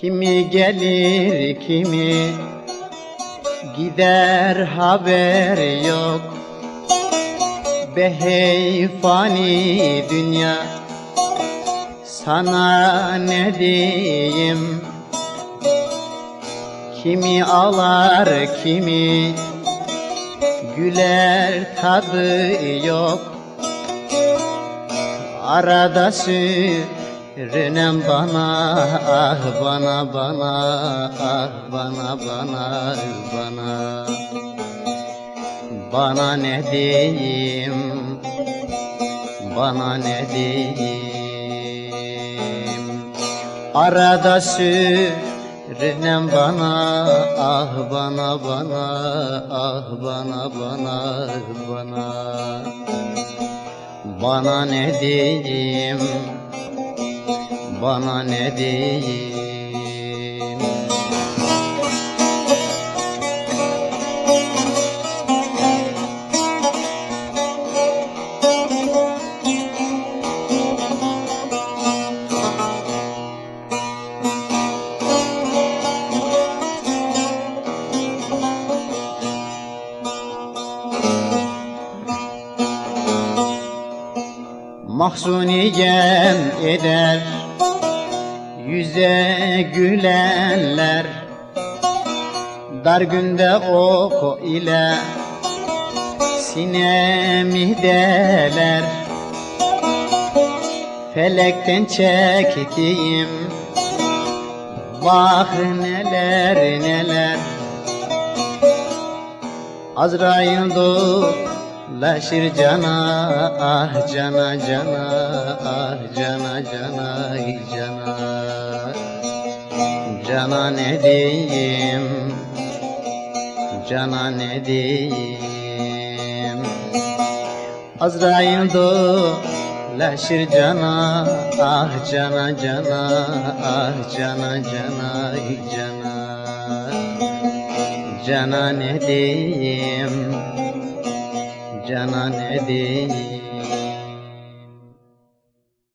Kimi gelir kimi gider haber yok. Be hey fani dünya sana ne diyeyim? Kimi ağlar kimi güler tadı yok. Arada sürünen bana ah bana bana ah bana bana bana. Bana ne diyeyim bana ne diyeyim? Arada sürünen bana ah bana bana ah bana bana bana. Bana ne diyeyim Bana ne diyeyim Mahzuni gem eder Yüze gülenler. Dar günde oku ile Sinemi deler. Felekten çektiğim Bak neler neler. Azrail dolaşır cana ah cana cana ah cana cana ay cana. Cana ne diyeyim? Cana ne diyeyim? Azrail dolaşır cana ah cana cana ah cana cana ay cana. Cana ne diyeyim canan edin